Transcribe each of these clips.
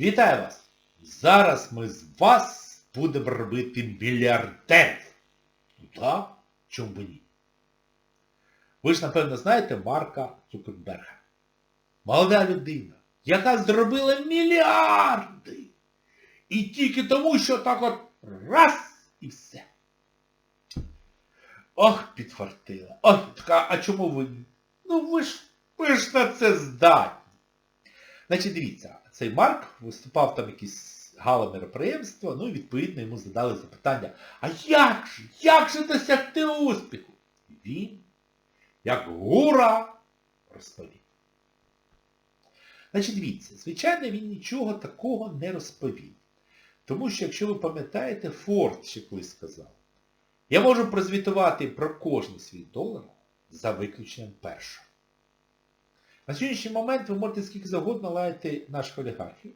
Вітаю вас! Зараз ми з вас будемо робити мільярдерів. Ну так, чому б ні? Ви ж, напевно, знаєте Марка Цукерберга. Молода людина, яка зробила мільярди. І тільки тому, що так от раз і все. Ох, підфартила. Ох, така, а чому ви? Ну ви ж, ви ж на це здатні. Значить, дивіться, цей Марк виступав там якісь гала мероприємства, ну і відповідно йому задали запитання, а як же, як же досягти успіху? І він, як гура, розповів. Значить, дивіться, звичайно, він нічого такого не розповів. Тому що, якщо ви пам'ятаєте, Форд ще колись сказав, я можу прозвітувати про кожний свій долар за виключенням першого. На сьогоднішній момент ви можете скільки завгодно лаяти наших олігархів,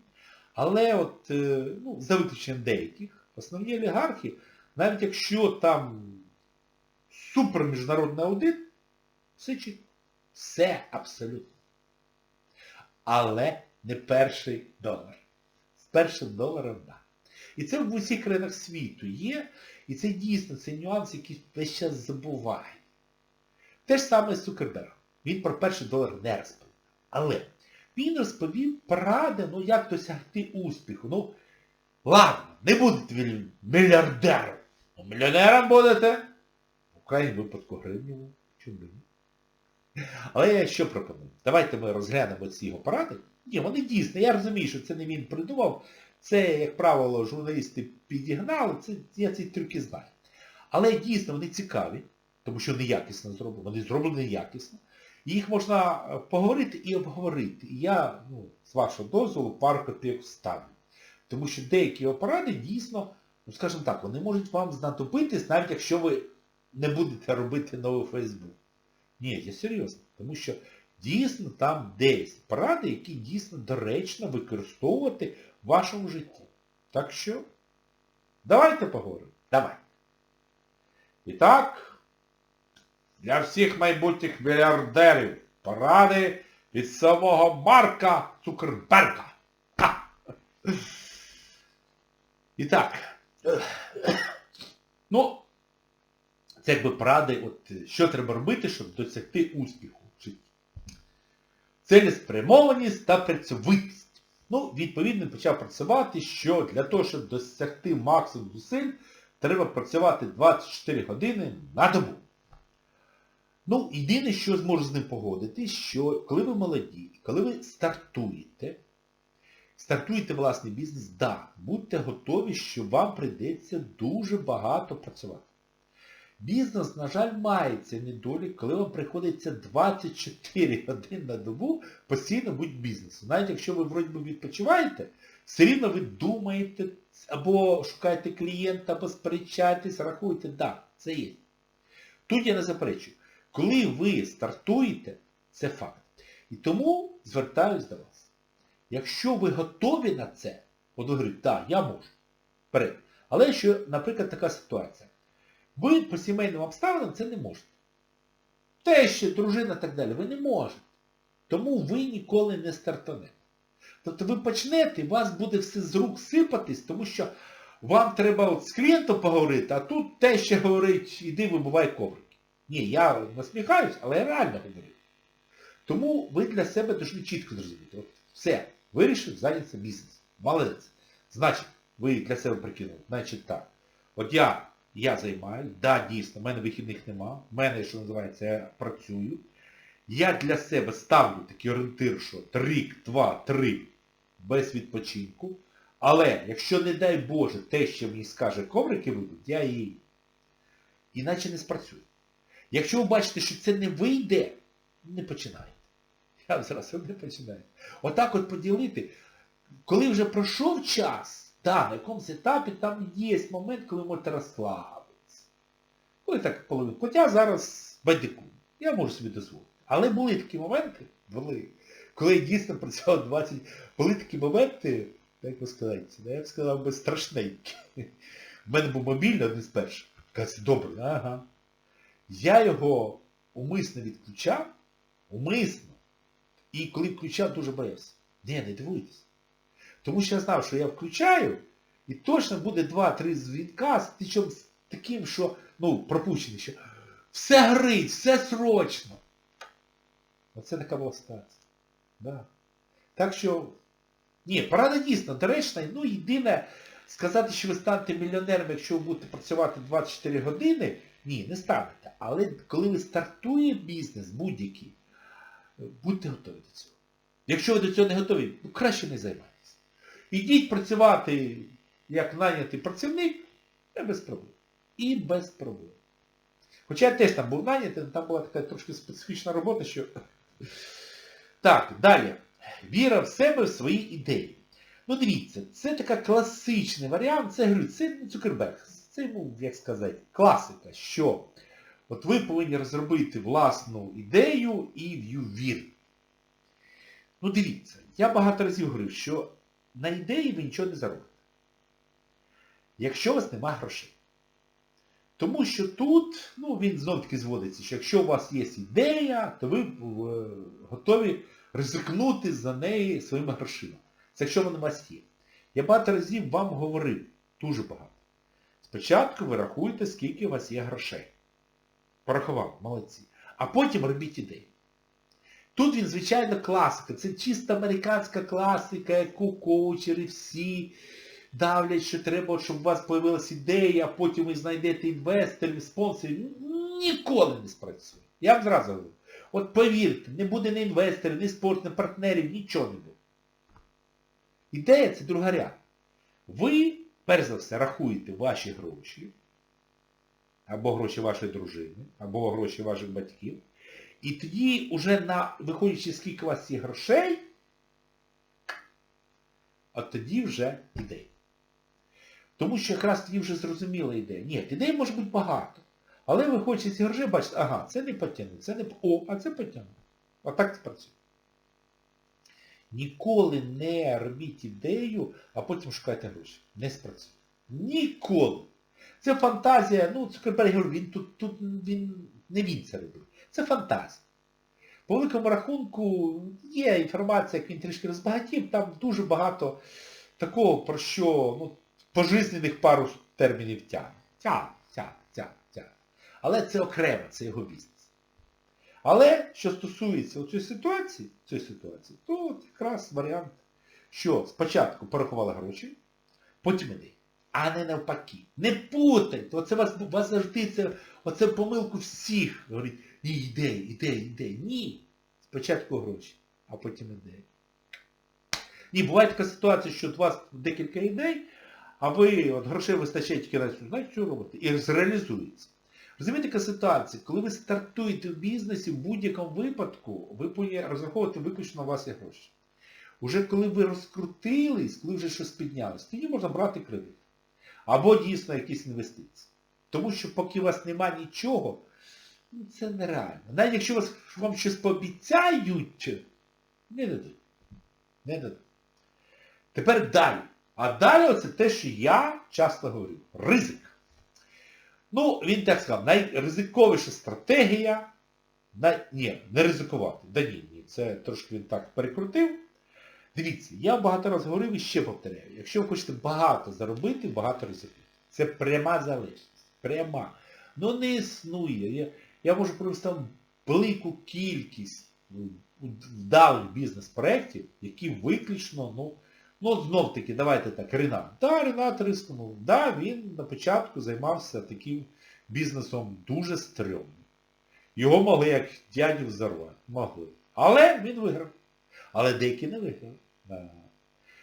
але от, е, ну, за виключенням деяких, основні олігархи, навіть якщо там суперміжнародний аудит, чітко. Все абсолютно. Але не перший долар. З першим доларом да. І це в усіх країнах світу є, і це дійсно цей нюанс, який весь час забуває. Те ж саме з Цукерберг. Він про перший долар не розповів. Але він розповів поради, ну як досягти успіху. Ну, ладно, не будете мільярдером. Ну, мільйонером будете. В крайньому випадку гривневу. Чому ні? Але я що пропоную? Давайте ми розглянемо ці його поради. Ні, вони дійсно, я розумію, що це не він придумав. Це, як правило, журналісти підігнали, це, я ці трюки знаю. Але дійсно вони цікаві, тому що неякісно зроблені. Вони зроблені неякісно. Їх можна поговорити і обговорити. І я, ну, з вашого дозволу, пару копійок вставлю. Тому що деякі поради дійсно, ну скажімо так, вони можуть вам знадобитись, навіть якщо ви не будете робити новий Фейсбук. Ні, я серйозно. Тому що дійсно там десь поради, які дійсно доречно використовувати в вашому житті. Так що, давайте поговоримо. Давай. І так, для всіх майбутніх мільярдерів поради від самого Марка Цукерберга. І так. Ну, це якби поради, от, що треба робити, щоб досягти успіху в житті. Цілеспрямованість та працьовитість. Ну, відповідно, почав працювати, що для того, щоб досягти максимум зусиль, треба працювати 24 години на добу. Ну, єдине, що зможу з ним погодитись, що коли ви молоді, коли ви стартуєте, стартуєте власний бізнес, да, будьте готові, що вам прийдеться дуже багато працювати. Бізнес, на жаль, має цей недолік, коли вам приходиться 24 години на добу постійно бути бізнесом. Навіть якщо ви вроді би відпочиваєте, все рівно ви думаєте, або шукаєте клієнта, або сперечаєтесь, рахуєте, так, да, це є. Тут я не заперечую. Коли ви стартуєте, це факт. І тому звертаюсь до вас. Якщо ви готові на це, от ви говорите, так, я можу. Вперед. Але що, наприклад, така ситуація. Ви по сімейним обставинам це не можете. Те, що дружина і так далі, ви не можете. Тому ви ніколи не стартанете. Тобто ви почнете, у вас буде все з рук сипатись, тому що вам треба от з клієнтом поговорити, а тут те, що говорить, іди вибувай коврики. Ні, я насміхаюсь, але я реально говорю. Тому ви для себе дуже чітко зрозумієте. От все, вирішив зайнятися бізнесом. Молодець. Значить, ви для себе прикинули. Значить так. От я я займаюсь, да, дійсно, в мене вихідних нема, в мене, що називається, я працюю. Я для себе ставлю такий орієнтир, що рік, два, три без відпочинку. Але, якщо, не дай Боже, те, що мені скаже коврики вийдуть, я її іначе не спрацюю. Якщо ви бачите, що це не вийде, не починайте. Я зразу не починаю. Отак от поділити, коли вже пройшов час, так, на якомусь етапі там є момент, коли ви можете розслабитися. Коли так половину. Хоча зараз бадяку. Я можу собі дозволити. Але були такі моменти, були, коли я дійсно працював 20... Були такі моменти, як ви сказати, я б сказав би страшненькі. У мене був мобільний один з перших. Каже, добре, ага. Я його умисно відключав, умисно. І коли включав, дуже боявся. Ні, не дивуйтесь. Тому що я знав, що я включаю, і точно буде 2-3 дзвінка з таким, що, ну, пропущений, що все горить, все срочно. Оце така була ситуація. Да. Так що, ні, порада дійсно доречна. Ну, єдине, сказати, що ви станете мільйонером, якщо ви будете працювати 24 години, ні, не станете. Але коли ви стартує бізнес будь-який, будьте готові до цього. Якщо ви до цього не готові, ну краще не займайтеся. Ідіть працювати як найнятий працівник, без проблем. І без проблем. Хоча я теж там був нанятий, але там була така трошки специфічна робота, що... Так, далі. Віра в себе, в свої ідеї. Ну дивіться, це така класичний варіант, це говорю, це Цукерберг. Це йому, як сказати, класика, що от ви повинні розробити власну ідею і в її. Ну дивіться, я багато разів говорив, що на ідеї ви нічого не заробите. Якщо у вас нема грошей. Тому що тут, ну він знов таки зводиться, що якщо у вас є ідея, то ви е, готові ризикнути за неї своїми грошима. Це якщо вона у вас є. Я багато разів вам говорив, дуже багато. Спочатку ви рахуєте, скільки у вас є грошей. Порахував, молодці. А потім робіть ідею. Тут він, звичайно, класика. Це чисто американська класика, яку коучери всі давлять, що треба, щоб у вас з'явилася ідея, а потім ви знайдете інвесторів, спонсорів. Ніколи не спрацює. Я вам зразу говорю. От повірте, не буде ні інвесторів, ні спорт, ні партнерів, нічого не буде. Ідея це другоряд. Ви, перш за все, рахуєте ваші гроші, або гроші вашої дружини, або гроші ваших батьків. І тоді, уже на, виходячи, скільки у вас є грошей, от тоді вже ідея. Тому що якраз тоді вже зрозуміла ідея. Ні, ідей може бути багато. Але виходячи з ці грошей, бачите, ага, це не потягне, це не... О, а це потягне. Отак це працює. Ніколи не робіть ідею, а потім шукайте гроші. Не спрацює. Ніколи. Це фантазія, ну, Цукерберг, він тут, тут він, не він це робив. Це фантазія. По великому рахунку є інформація, як він трішки розбагатів, там дуже багато такого, про що ну, пожизнених пару термінів тягне. Тягне, тягне, тягне, тягне. Але це окремо, це його бізнес. Але що стосується цієї ситуації, цієї ситуації, то от якраз варіант, що спочатку порахували гроші, потім ідеї. А не навпаки. Не путайте. Оце вас, вас завжди це, оце помилку всіх. Говорить, ні, ідеї, ідеї, ідеї. Ні. Спочатку гроші, а потім ідеї. Ні, буває така ситуація, що у вас декілька ідей, а ви от грошей вистачає тільки на цю, знаєте, що робити? І зреалізується. Розумієте, така ситуація, коли ви стартуєте в бізнесі, в будь-якому випадку, ви повинні розраховувати виключно вас є гроші. Уже коли ви розкрутились, коли вже щось піднялось, тоді можна брати кредит. Або дійсно якісь інвестиції. Тому що поки у вас нема нічого, ну це нереально. Навіть якщо вас, вам щось пообіцяють, не дадуть. Не дадуть. Тепер далі. А далі оце те, що я часто говорю. Ризик. Ну, він так сказав, найризиковіша стратегія, най... ні, не ризикувати. Да ні, ні, це трошки він так перекрутив. Дивіться, я багато разів говорив і ще повторяю. Якщо ви хочете багато заробити, багато ризикувати. Це пряма залежність. Пряма. Ну не існує. Я, я можу привести вам велику кількість вдалих бізнес-проєктів, які виключно, ну, ну знов таки, давайте так, Ренат. Да, Ренат рискнув. Да, він на початку займався таким бізнесом дуже стрьомним. Його могли як дядю взорвати. Могли. Але він виграв. Але деякі не виграли. Да.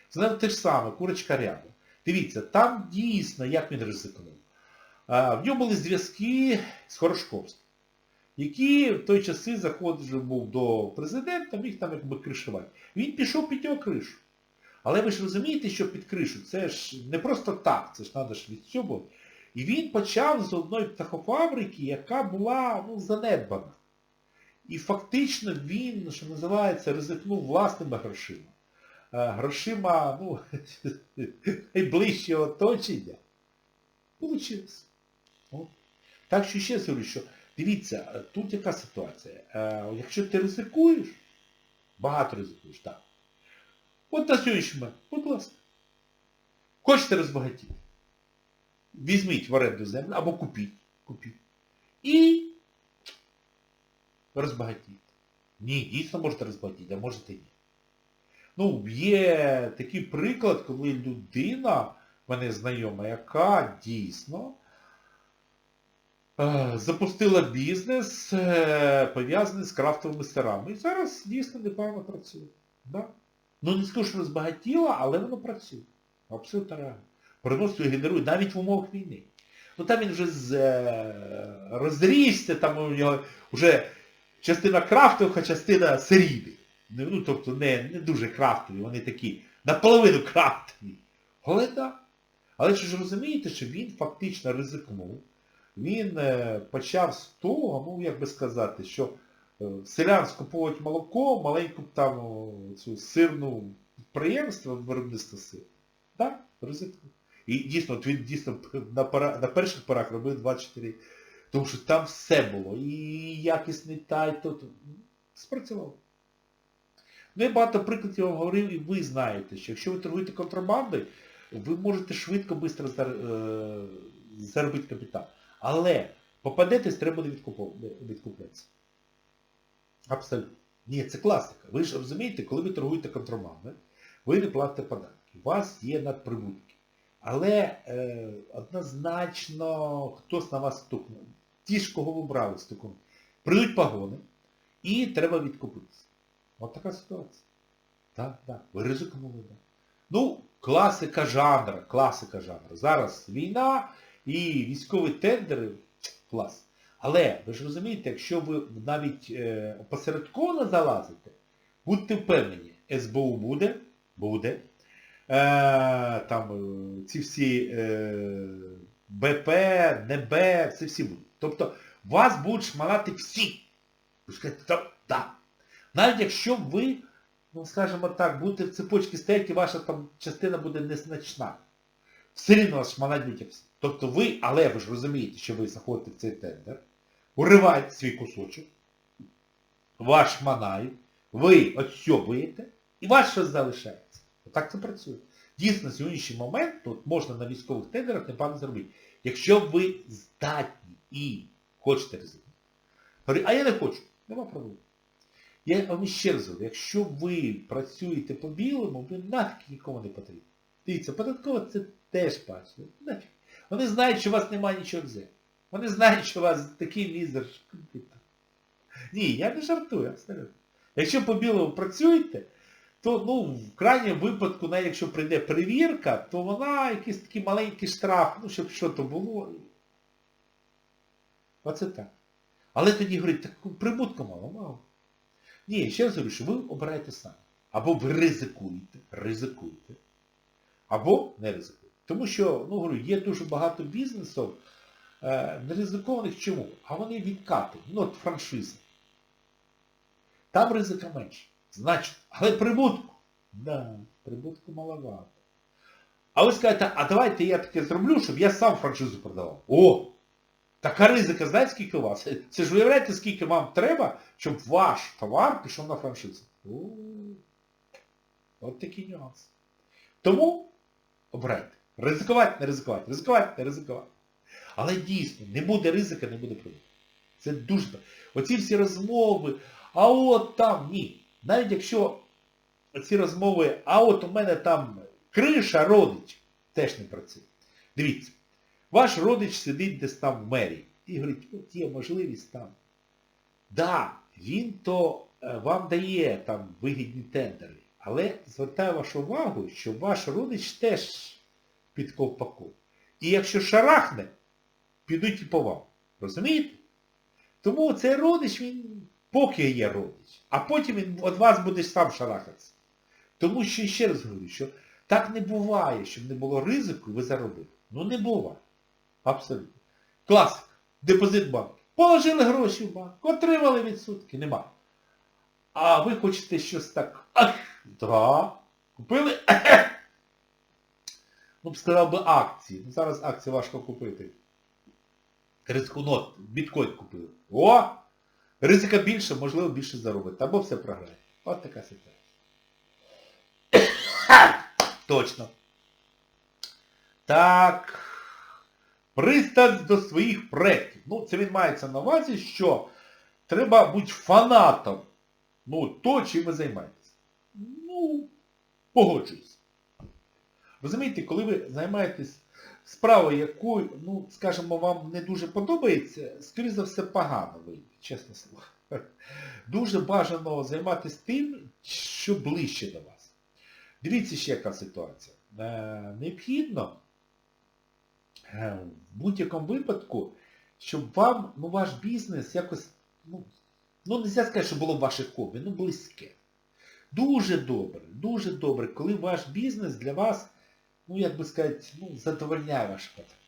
Це те ж саме, курочка ряба. Дивіться, там дійсно, як він ризикнув. А, в ньому були зв'язки з Хорошковським, який в той часи заходив був до президента, міг там якби кришувати. Він пішов під його кришу. Але ви ж розумієте, що під кришу, це ж не просто так, це ж треба ж відсьобувати. І він почав з одної птахофабрики, яка була ну, занедбана. І фактично він, що називається, ризикнув власними грошима. Грошима, ну, найближчого оточення. Получилось. Так що ще говорю, що дивіться, тут яка ситуація. Якщо ти ризикуєш, багато ризикуєш, так. От сьогоднішній будь ласка. Хочете розбагатіти? Візьміть в оренду землю або купіть. Купіть. І розбагатіть. Ні, дійсно можете розбагатіти, а можете ні. Ну, є такий приклад, коли людина, мене знайома, яка дійсно е, запустила бізнес, е, пов'язаний з крафтовими сирами. І зараз дійсно непогано працює. Да? Ну не скажу, що розбагатіла, але воно працює. Абсолютно реально. Приносить і генерує навіть в умовах війни. Ну там він вже з, е, розрісся, там у нього вже частина крафтових, а частина серійних. Ну, тобто не, не дуже крафтові, вони такі наполовину крафтові. Але так. Але ж розумієте, що він фактично ризикнув. Він е, почав з того, ну як би сказати, що селян скуповують молоко, маленьку там цю сирну підприємство виробництва сиру. Так, ризикнув. І дійсно, він дійсно на, пора, на перших порах робив 24. Тому що там все було. І якісний тай, то, спрацював. Ну, я багато прикладів вам говорив, і ви знаєте, що якщо ви торгуєте контрабандою, ви можете швидко, швидко заробити капітал. Але попадетесь, треба відкупов- відкуплятися. Абсолютно. Ні, це класика. Ви ж розумієте, коли ви торгуєте контрабандою, ви не платите податки. У вас є надприбутки. Але е, однозначно хтось на вас стукне. Ті ж, кого ви брали стукнуть. Прийдуть погони і треба відкупитися. От така ситуація. Так, так. Ви ризикнули, так. Ну, класика жанра, класика жанру. Зараз війна і військові тендери, клас. Але, ви ж розумієте, якщо ви навіть е, опосередковано залазите, будьте впевнені, СБУ буде, буде. Е, там е, ці всі е, БП, НБ, це всі будуть. Тобто вас будуть шмагати всі. Ви скажете, так, да. Навіть якщо ви, ну скажімо так, будете в цепочці стояти, ваша там частина буде незначна. Все рівно вас шманать будуть всі. Тобто ви, але ви ж розумієте, що ви заходите в цей тендер, уриваєте свій кусочок, ваш шманають, ви отсьобуєте, і щось залишається. Отак це працює. Дійсно, на сьогоднішній момент тут можна на військових тендерах непогано зробити. Якщо ви здатні і хочете ризикнути. А я не хочу, нема проблем. Я вам ще раз говорю, якщо ви працюєте по білому, ви нафіг нікому не потрібні. Дивіться, податково це теж. Нафіг. Вони знають, що у вас немає нічого взяти. Вони знають, що у вас такий мізер. Ні, я не жартую, абсолютно. Якщо по білому працюєте, то ну, в крайньому випадку, навіть якщо прийде перевірка, то вона якийсь такий маленький штраф, ну, щоб що то було. Оце так. Але тоді говорить, так прибутку мало, мало. Ні, ще раз говорю, що ви обираєте самі. Або ви ризикуєте, ризикуєте, або не ризикуєте. Тому що, ну говорю, є дуже багато бізнесів, е, не ризикованих чому? А вони відкатені. Ну от франшизи. Там ризика менше. Значить, але прибутку. Да, прибутку маловато. А ви скажете, а давайте я таке зроблю, щоб я сам франшизу продавав. О! Така ризика, знаєте, скільки у вас? Це ж уявляєте, скільки вам треба, щоб ваш товар пішов на франшизу. О, от такий нюанс. Тому обирайте. Ризикувати, не ризикувати, ризикувати, не ризикувати. Але дійсно, не буде ризика, не буде прибутку. Це дуже... Оці всі розмови, а от там, ні. Навіть якщо ці розмови, а от у мене там криша, родич, теж не працює. Дивіться, ваш родич сидить десь там в мерії і говорить, от є можливість там. Да, він то е, вам дає там вигідні тендери, але звертаю вашу увагу, що ваш родич теж під ковпаком. І якщо шарахне, підуть і по вам. Розумієте? Тому цей родич, він поки є родич, а потім він від вас буде сам шарахатися. Тому що, ще раз говорю, що так не буває, щоб не було ризику ви заробили. Ну не буває. Абсолютно. Класика. Депозит банку. Положили гроші в банк, отримали відсотки, нема. А ви хочете щось так. Ах, да. Купили. Ну б сказав би акції. Ну зараз акції важко купити. Ризикунот, біткоін купили. О! Ризика більше, можливо, більше заробити. Або все програє. От така ситуація. Точно. Так. Пристань до своїх проєктів. Ну, це він мається на увазі, що треба бути фанатом. Ну, то, чим ви займаєтесь. Ну, погоджуюсь. Розумієте, коли ви займаєтесь справою, якою, ну, скажімо, вам не дуже подобається, скоріше за все, погано вийде, чесне слово. Дуже бажано займатися тим, що ближче до вас. Дивіться ще яка ситуація. Е, Необхідно е, в будь-якому випадку, щоб вам, ну, ваш бізнес якось, ну, ну, не можна сказати, що було ваше хобі, ну, близьке. Дуже добре, дуже добре, коли ваш бізнес для вас, ну, як би сказати, ну, задовольняє ваші потреби.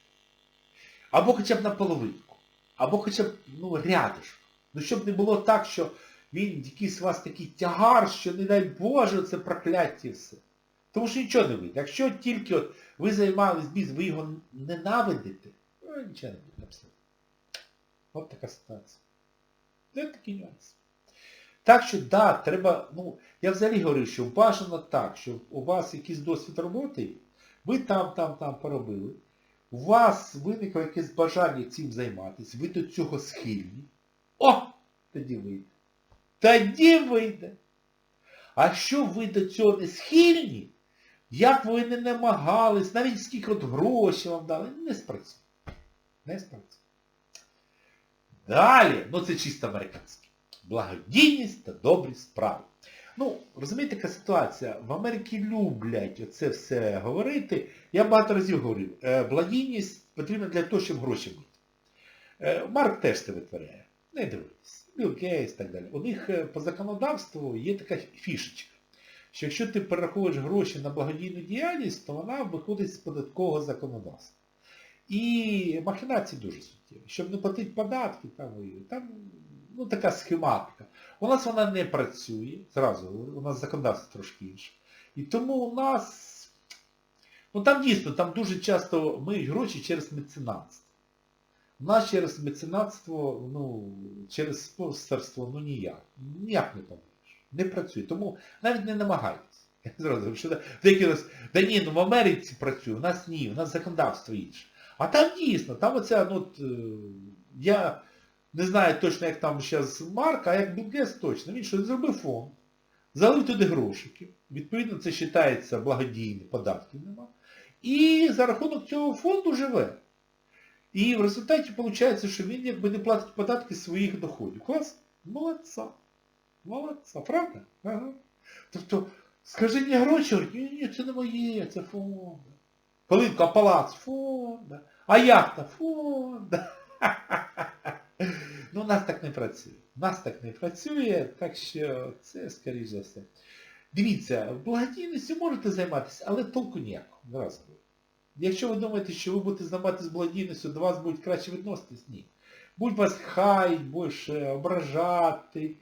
Або хоча б наполовинку, або хоча б, ну, рядишком. Ну, щоб не було так, що він якийсь у вас такий тягар, що, не дай Боже, це прокляття все. Тому що нічого не вийде. Якщо тільки от ви займались бізнесом, ви його ненавидите, ну, нічого не буде абсолютно. От така ситуація. Це такий нюанс. Так що, да, треба, ну, я взагалі говорю, що бажано так, що у вас якийсь досвід роботи, ви там, там, там поробили, у вас виникло якесь бажання цим займатися, ви до цього схильні. О! Тоді вийде. Тоді вийде. А якщо ви до цього не схильні, як ви не намагались, навіть скільки от грошей вам дали, не спрацює. Не спрацює. Далі, ну це чисто американське. Благодійність та добрі справи. Ну, розумієте, яка ситуація? В Америці люблять оце все говорити. Я багато разів говорив, е, благодійність потрібна для того, щоб гроші бути. Е, Марк теж це витворяє. Не дивитесь. Білл Гейтс і так далі. У них е, по законодавству є така фішечка, що якщо ти перераховуєш гроші на благодійну діяльність, то вона виходить з податкового законодавства. І махінації дуже суттєві. Щоб не платити податки, там, там ну, така схематика. У нас вона не працює, зразу, у нас законодавство трошки інше. І тому у нас, ну там дійсно, там дуже часто миють гроші через меценатство. У нас через меценатство, ну, через спонсорство, ну ніяк. Ніяк не поможеш. Не працює. Тому навіть не намагайтесь. Я зразу що деякі раз, да ні, ну в Америці працює, у нас ні, у нас законодавство інше. А там дійсно, там оця, ну, е, я не знаю точно, як там зараз Марк, а як Білгес точно. Він що зробив фонд, залив туди грошики. Відповідно, це вважається благодійним, податків нема. І за рахунок цього фонду живе. І в результаті виходить, що він якби не платить податки своїх доходів. Клас? Молодця. Молодця. Правда? Ага. Тобто, скажи мені гроші, ні, ні, це не моє, це фонд. Полинка, палац, фонда. А яхта, фонда. Ну, у нас так не працює. У нас так не працює, так що це, скоріш за все. Дивіться, благодійністю можете займатися, але толку ніякого. Якщо ви думаєте, що ви будете займатися благодійністю, до вас будуть краще відноситись, ні. Будь вас хай, більше ображати.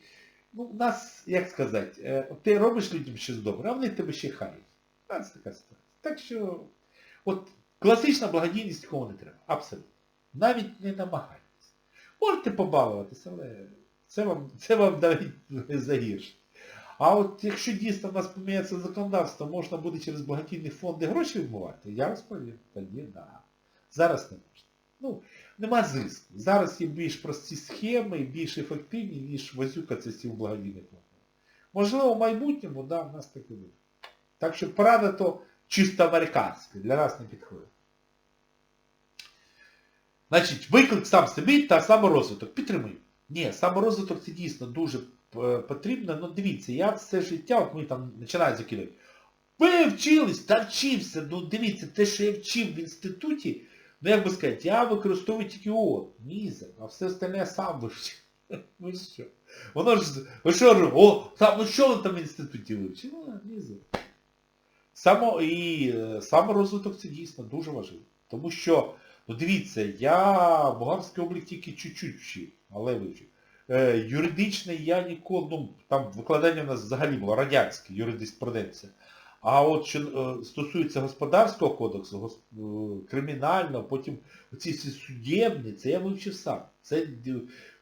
Ну, у нас, як сказати, е, ти робиш людям щось добре, а вони тебе ще хають. У нас така ситуація. Так що, от класична благодійність кого не треба. Абсолютно. Навіть не намагайтесь. Можете побалуватися, але це вам, це вам навіть загірше. А от якщо дійсно в нас поміняється законодавство, можна буде через благодійні фонди гроші відмивати, я розповім, тоді да. Зараз не можна. Ну, нема зиску. Зараз є більш прості схеми більш ефективні, ніж возюкатися з цим благодійним фондом. Можливо, в майбутньому, да, в нас таке буде. Так що порада то чисто американська, для нас не підходить. Значить, виклик сам собі та саморозвиток. Підтримую. Ні, саморозвиток це дійсно дуже е, потрібно. Ну дивіться, я все життя, от ми там починають закидати. Ви вчились, та вчився. Ну дивіться, те, що я вчив в інституті, ну як би сказати, я використовую тільки от, мізер, а все остальне я сам вивчив. Ну що? Воно ж, ви що о, там, ну що ви там в інституті вивчив? Ну, мізер. Само, і е, саморозвиток це дійсно дуже важливо. Тому що, ну дивіться, я бухгалтерський облік тільки чуть-чуть але вивчив. Е, юридичний я ніколи, ну, там викладання у нас взагалі було радянське, юриспруденція. А от що е, стосується господарського кодексу, гос- е, кримінального, потім оці всі судебні, це я вивчив сам. Це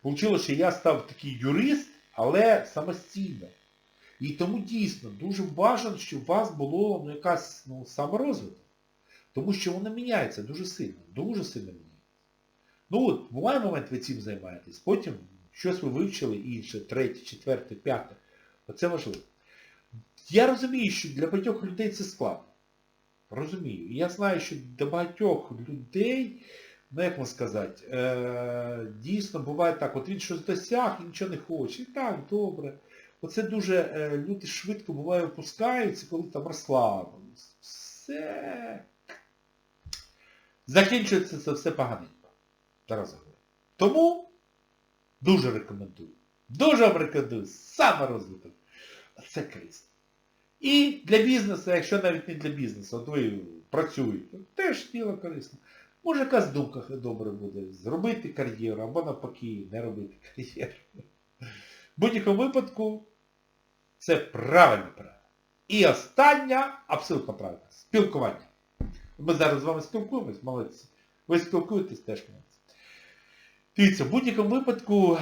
вийшло, що я став такий юрист, але самостійно. І тому дійсно дуже бажано, щоб у вас було ну, якась ну, саморозвиток. Тому що воно міняється дуже сильно, дуже сильно міняється. Ну от, буває момент, ви цим займаєтесь, потім щось ви вивчили інше, третє, четверте, п'яте. Оце важливо. Я розумію, що для багатьох людей це складно. Розумію. Я знаю, що для багатьох людей, ну як вам сказати, е, дійсно буває так, от він щось досяг і нічого не хоче. І так, добре. Оце дуже е, люди швидко буває опускаються, коли там розслабились. Все. Закінчується це все поганенько. Зараз говорю. Тому дуже рекомендую. Дуже вам рекомендую. Саме розвиток. Це корисно. І для бізнесу, якщо навіть не для бізнесу, от ви працюєте, теж діло корисно. Може якась думка добре буде. Зробити кар'єру, або навпаки, не робити кар'єру. В будь-якому випадку це правильно правильно. І остання, абсолютно правильно, спілкування. Ми зараз з вами спілкуємось, молодці. Ви спілкуєтесь теж молодці. Дивіться, в будь-якому випадку,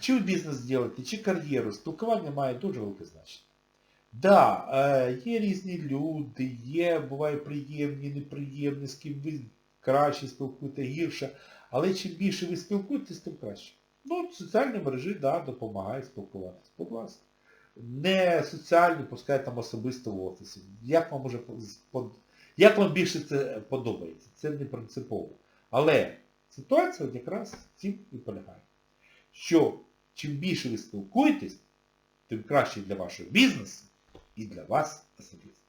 чи ви бізнес робите, чи кар'єру, спілкування має дуже велике значення. Так, да, є різні люди, є, буває приємні, неприємні, з ким ви краще спілкуєте, гірше. Але чим більше ви спілкуєтесь, тим краще. Ну, соціальні мережі, да, допомагають спілкуватися. Будь ласка. Не соціальні, пускай там особисто в офісі. Як вам може як вам більше це подобається? Це не принципово. Але ситуація от якраз цим і полягає. Що чим більше ви спілкуєтесь, тим краще для вашого бізнесу і для вас особисто.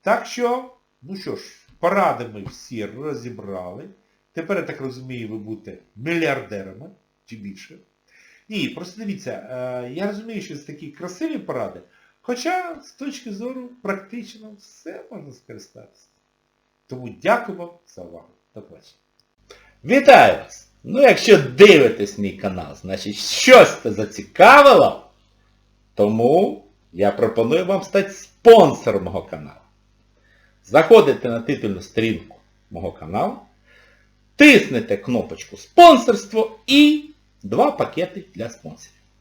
Так що, ну що ж, поради ми всі розібрали. Тепер, я так розумію, ви будете мільярдерами, чи більше. Ні, просто дивіться, я розумію, що це такі красиві поради, хоча з точки зору практично все можна скористатися. Тому дякую вам за увагу. До побачення. Вітаю вас! Ну якщо дивитесь мій канал, значить щось це зацікавило, тому я пропоную вам стати спонсором мого каналу. Заходите на титульну сторінку мого каналу, тиснете кнопочку спонсорство і два пакети для спонсорів.